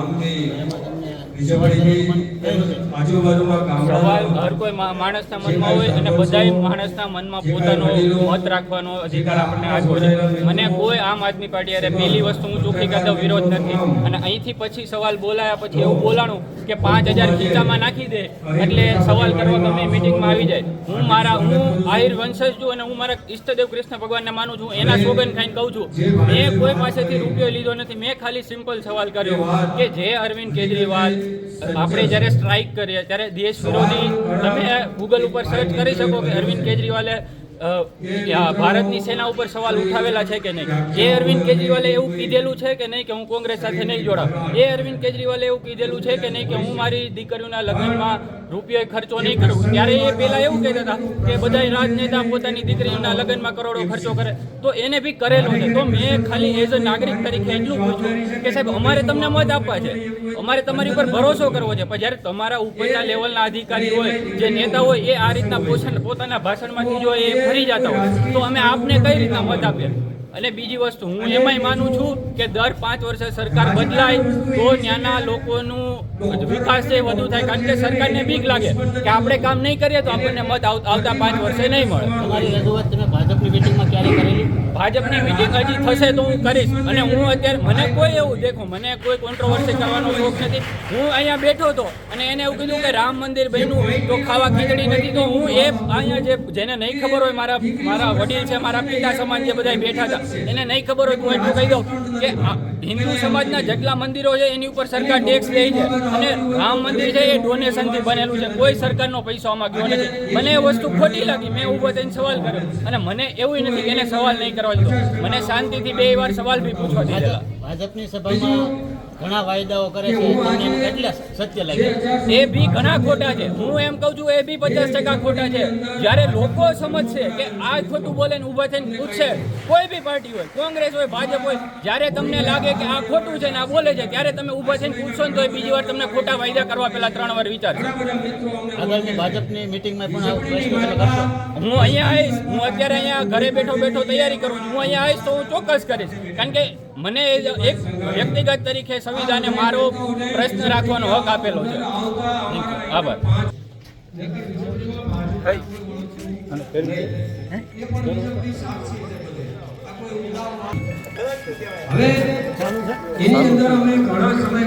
ગામની સવાલ હર કોઈ મા- માણસના મનમાં હોય અને બધાય માણસના મનમાં પોતાનો મત રાખવાનો અધિકાર આપણને આપ્યો છે. મને કોઈ આમ આદમી પાર્ટી અરે પહેલી વસ્તુ હું ચોખ્ખી કરતો વિરોધ નથી. અને અહીંથી પછી સવાલ બોલાયા પછી એવું બોલાણું કે પાંચ હજાર ખીચામાં નાખી દે એટલે સવાલ કરવા ગમે મિટિંગમાં આવી જાય. હું મારા, હું આહિર વંશજ છું અને હું મારા ઈષ્ટદેવ કૃષ્ણ ભગવાનને માનું છું, એના સોગન ખાઈને કહું છું. મેં કોઈ પાસેથી રૂપિયો લીધો નથી, મેં ખાલી સિમ્પલ સવાલ કર્યો કે જે અરવિંદ કેજરીવાલ આપણે જ્યારે સ્ટ્રાઇક કરીએ, ત્યારે દેશ વિરોધી, તમે ગૂગલ ઉપર સર્ચ કરી શકો કે અરવિંદ કેજરીવાલે ભારતની સેના ઉપર સવાલ ઉઠાવેલા છે કે નહીં? એ અરવિંદ કેજરીવાલે એવું કીધેલું છે કે નહીં કે હું કોંગ્રેસ સાથે નહીં જોડાઉં એ અરવિંદ કેજરીવાલે એવું કીધેલું છે કે નહીં કે હું મારી દીકરીઓના લગ્નમાં રૂપિયો ખર્ચો નહીં કરું? ત્યારે એ પેલા એવું કહેતા હતા કે બધા રાજનેતા પોતાની દીકરીઓના લગ્નમાં કરોડો ખર્ચો કરે. તો એને બી કરેલો છે. તો મેં ખાલી એઝ અ નાગરિક તરીકે એટલું પૂછ્યું કે સાહેબ, અમારે તમને મત આપવા છે. અમારે તમારી ઉપર ભરોસો કરવો છે. પણ જ્યારે તમારા ઉપરના લેવલના અધિકારી હોય જે નેતા હોય એ આ રીતના પોષણ પોતાના ભાષણમાંથી જો એ ફરી જતા હોય તો અમે આપને કઈ રીતના મત આપીએ? અને બીજી વસ્તુ હું એમાંય માનું છું કે દર પાંચ વર્ષે સરકાર બદલાય તો ત્યાંના લોકોનું વિકાસ છે વધુ થાય કારણ કે સરકારને બીક લાગે કે આપણે કામ નહીં કરીએ તો આપણને મત આવ- આવતા પાંચ વર્ષે નહીં મળે. તમારી રજૂઆત તમે ભાજપની મિટિંગમાં ક્યારે કરેલી? ભાજપની મિટિંગ હજી થશે તો હું કરીશ. અને હું અત્યારે, મને કોઈ એવું, દેખો, મને કોઈ કોન્ટ્રોવર્સી કરવાનો શોખ નથી. હું અહીંયા બેઠો હતો અને એને એવું કીધું કે રામ મંદિર બન્યું તો ખાવા ખીચડી નથી. તો હું એ અહીંયા જે, જેને નહીં ખબર હોય, મારા મારા વડીલ છે, મારા પિતા સમાજ જે બધા બેઠા હતા, એને નહીં ખબર હોય તો એટલું કહી દઉં કે હિન્દુ સમાજના જેટલા મંદિરો છે, એની ઉપર સરકાર ટેક્સ લે છે. અને રામ મંદિર છે, એ ડોનેશનથી બનેલું છે. કોઈ સરકારનો પૈસો આમાં ગયો નથી. મને એ વસ્તુ ખોટી લાગી. મેં ઊભો થઈને સવાલ કર્યો. અને મને એવું નથી એને સવાલ નહીં કરવા દીધો. મને શાંતિથી બે વાર સવાલ બી પૂછવા દીધેલા. ભાજપની સભામાં ઘણા વાયદાઓ કરે છે એટલે સત્ય લાગે એ બી ઘણા ખોટા છે. હું એમ કહું છું એ બી પચાસ ટકા ખોટા છે. જ્યારે લોકો સમજશે કે આ ખોટું બોલે ને ઊભા થઈને પૂછશે કોઈ બી પાર્ટી હોય કોંગ્રેસ હોય ભાજપ હોય જ્યારે તમને લાગે કે આ ખોટું છે ને આ બોલે છે ત્યારે તમે ઊભા થઈને પૂછશો ને તો બીજી વાર તમને ખોટા વાયદા કરવા પહેલા ત્રણ વાર વિચારશો આગળની ભાજપની મિટિંગમાં પણ હું અહીંયા આવીશ હું અત્યારે અહીંયા ઘરે બેઠો બેઠો તૈયારી કરું છું. હું અહીંયા આવીશ તો હું ચોક્કસ કરીશ. કારણ કે મને એક વ્યક્તિગત તરીકે સંવિધાને મારો પ્રશ્ન રાખવાનો હક આપેલો છે. આભાર. હવે એની અંદર અમે ઘણા સમય